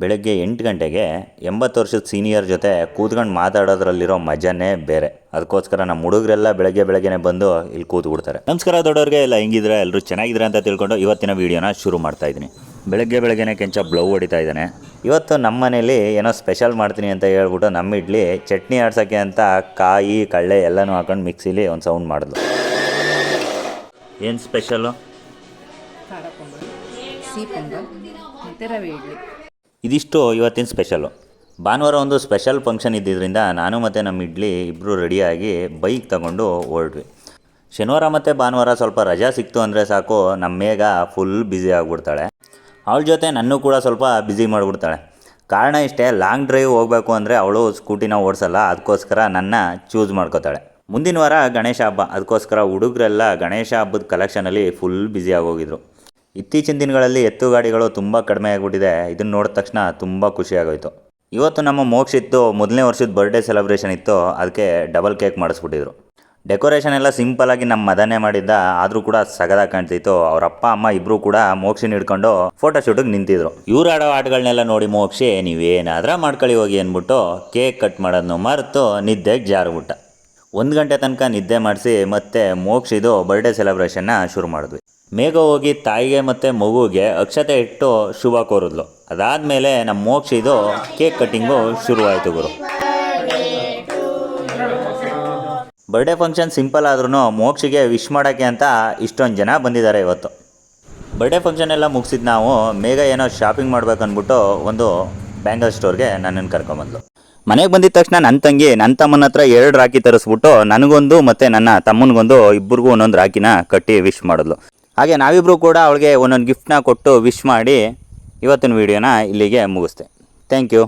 ಬೆಳಗ್ಗೆ ಎಂಟು ಗಂಟೆಗೆ ಎಂಬತ್ತು ವರ್ಷದ ಸೀನಿಯರ್ ಜೊತೆ ಕೂತ್ಕೊಂಡು ಮಾತಾಡೋದ್ರಲ್ಲಿರೋ ಮಜಾನೇ ಬೇರೆ. ಅದಕ್ಕೋಸ್ಕರ ನಮ್ಮ ಹುಡುಗರೆಲ್ಲ ಬೆಳಗ್ಗೆ ಬೆಳಗ್ಗೆನೆ ಬಂದು ಇಲ್ಲಿ ಕೂತ್ಬಿಡ್ತಾರೆ. ನಮಸ್ಕಾರ ದೊಡ್ಡವ್ರಿಗೆ, ಎಲ್ಲ ಹೆಂಗಿದ್ರೆ ಎಲ್ಲರೂ ಚೆನ್ನಾಗಿದ್ರೆ ಅಂತ ತಿಳ್ಕೊಂಡು ಇವತ್ತಿನ ವೀಡಿಯೋನ ಶುರು ಮಾಡ್ತಾ ಇದ್ದೀನಿ. ಬೆಳಗ್ಗೆ ಬೆಳಗ್ಗೆನೆ ಕೆಂಚ ಬ್ಲೌ ಹೊಡಿತಾ ಇದ್ದಾನೆ. ಇವತ್ತು ನಮ್ಮ ಮನೇಲಿ ಏನೋ ಸ್ಪೆಷಲ್ ಮಾಡ್ತೀನಿ ಅಂತ ಹೇಳ್ಬಿಟ್ಟು ನಮ್ಮ ಇಡ್ಲಿ ಚಟ್ನಿ ಆಡ್ಸೋಕ್ಕೆ ಅಂತ ಕಾಯಿ ಕಳ್ಳೆ ಎಲ್ಲನೂ ಹಾಕೊಂಡು ಮಿಕ್ಸಿಲಿ ಒಂದು ಸೌಂಡ್ ಮಾಡಿದ್ಲು. ಏನು ಸ್ಪೆಷಲ್ಲು ಇದಿಷ್ಟು ಇವತ್ತಿನ ಸ್ಪೆಷಲು. ಭಾನುವಾರ ಒಂದು ಸ್ಪೆಷಲ್ ಫಂಕ್ಷನ್ ಇದ್ದಿದ್ದರಿಂದ ನಾನು ಮತ್ತು ನಮ್ಮ ಇಡ್ಲಿ ಇಬ್ಬರು ರೆಡಿಯಾಗಿ ಬೈಕ್ ತಗೊಂಡು ಹೊರಡ್ವಿ ಶನಿವಾರ ಮತ್ತು ಭಾನುವಾರ ಸ್ವಲ್ಪ ರಜಾ ಸಿಕ್ತು ಅಂದರೆ ಸಾಕು, ನಮ್ಮ ಮೇಗ ಫುಲ್ ಬ್ಯುಸಿ ಆಗಿಬಿಡ್ತಾಳೆ. ಅವಳ ಜೊತೆ ನನ್ನೂ ಕೂಡ ಸ್ವಲ್ಪ ಬ್ಯುಸಿ ಮಾಡಿಬಿಡ್ತಾಳೆ. ಕಾರಣ ಇಷ್ಟೇ ಲಾಂಗ್ ಡ್ರೈವ್ ಹೋಗಬೇಕು ಅಂದರೆ ಅವಳು ಸ್ಕೂಟಿನ ಓಡಿಸಲ್ಲ ಅದಕ್ಕೋಸ್ಕರ ನನ್ನ ಚೂಸ್ ಮಾಡ್ಕೋತಾಳೆ. ಮುಂದಿನ ವಾರ ಗಣೇಶ ಹಬ್ಬ ಅದಕ್ಕೋಸ್ಕರ ಹುಡುಗರೆಲ್ಲ ಗಣೇಶ ಹಬ್ಬದ ಕಲೆಕ್ಷನಲ್ಲಿ ಫುಲ್ ಬ್ಯುಸಿ ಆಗೋಗಿದ್ರು. ಇತ್ತೀಚಿನ ದಿನಗಳಲ್ಲಿ ಎತ್ತು ಗಾಡಿಗಳು ತುಂಬ ಕಡಿಮೆ ಆಗಿಬಿಟ್ಟಿದೆ. ಇದನ್ನು ನೋಡಿದ ತಕ್ಷಣ ತುಂಬ ಖುಷಿಯಾಗೋಯಿತು ಇವತ್ತು ನಮ್ಮ ಮೋಕ್ಷಿತ್ತು ಮೊದಲನೇ ವರ್ಷದ ಬರ್ಡೇ ಸೆಲೆಬ್ರೇಷನ್ ಇತ್ತು ಅದಕ್ಕೆ ಡಬಲ್ ಕೇಕ್ ಮಾಡಿಸ್ಬಿಟ್ಟಿದ್ರು. ಡೆಕೋರೇಷನ್ ಎಲ್ಲ ಸಿಂಪಲ್ ಆಗಿ ನಮ್ಮ ಮದನೇ ಮಾಡಿದ್ದ, ಆದರೂ ಕೂಡ ಸಗದ ಕಾಣ್ತಿತ್ತು. ಅವ್ರ ಅಪ್ಪ, ಅಮ್ಮ ಇಬ್ಬರು ಕೂಡ ಮೋಕ್ಷಿನ ಹಿಡ್ಕೊಂಡು ಫೋಟೋ ಶೂಟಿಗೆ ನಿಂತಿದ್ರು. ಇವ್ರು ಆಡೋ ಆಟಗಳನ್ನೆಲ್ಲ ನೋಡಿ ಮೋಕ್ಷಿ, ನೀವೇನಾದ್ರೂ ಮಾಡ್ಕೊಳ್ಳಿ ಹೋಗಿ ಅಂದ್ಬಿಟ್ಟು ಕೇಕ್ ಕಟ್ ಮಾಡೋದನ್ನು ಮರೆತು ನಿದ್ದೆಗೆ ಜಾರುಬಿಟ್ಟ. ಒಂದು ಗಂಟೆ ತನಕ ನಿದ್ದೆ ಮಾಡಿಸಿ ಮತ್ತೆ ಮೋಕ್ಷಿದು ಬರ್ಡೇ ಸೆಲೆಬ್ರೇಷನ್ನ ಶುರು ಮಾಡಿದ್ವಿ. ಮೇಘ ಹೋಗಿ ತಾಯಿಗೆ ಮತ್ತು ಮಗುವಿಗೆ ಅಕ್ಷತೆ ಇಟ್ಟು ಶುಭ ಕೋರಿದ್ಲು. ಅದಾದಮೇಲೆ ನಮ್ಮ ಮೋಕ್ಷಿದು ಕೇಕ್ ಕಟ್ಟಿಂಗು ಶುರುವಾಯಿತು ಗುರು. ಬರ್ಡೇ ಫಂಕ್ಷನ್ ಸಿಂಪಲ್ ಆದ್ರೂ ಮೋಕ್ಷಿಗೆ ವಿಶ್ ಮಾಡೋಕ್ಕೆ ಅಂತ ಇಷ್ಟೊಂದು ಜನ ಬಂದಿದ್ದಾರೆ ಇವತ್ತು. ಬರ್ಡೇ ಫಂಕ್ಷನ್ ಎಲ್ಲ ಮುಗಿಸಿದ್ ನಾವು ಮೇಗ ಏನೋ ಶಾಪಿಂಗ್ ಮಾಡ್ಬೇಕು ಅಂದ್ಬಿಟ್ಟು ಒಂದು ಬ್ಯಾಂಗಲ್ ಸ್ಟೋರ್ಗೆ ನನ್ನನ್ನು ಕರ್ಕೊಂಬಂದ್ಲು. ಮನೆಗೆ ಬಂದಿದ ತಕ್ಷಣ ನನ್ನ ತಂಗಿ ನನ್ನ ತಮ್ಮನ ಹತ್ರ ಎರಡು ರಾಖಿ ತರಿಸ್ಬಿಟ್ಟು ನನಗೊಂದು ಮತ್ತು ನನ್ನ ತಮ್ಮನಿಗೊಂದು ಇಬ್ಬರಿಗೂ ಒಂದೊಂದು ರಾಖಿನ ಕಟ್ಟಿ ವಿಶ್ ಮಾಡಿದ್ಲು. ಹಾಗೆ ನಾವಿಬ್ಬರು ಕೂಡ ಅವಳಿಗೆ ಒಂದೊಂದು ಗಿಫ್ಟ್ನ ಕೊಟ್ಟು ವಿಶ್ ಮಾಡಿ ಇವತ್ತಿನ ವೀಡಿಯೋನ ಇಲ್ಲಿಗೆ ಮುಗಿಸ್ತೆ ಥ್ಯಾಂಕ್ ಯು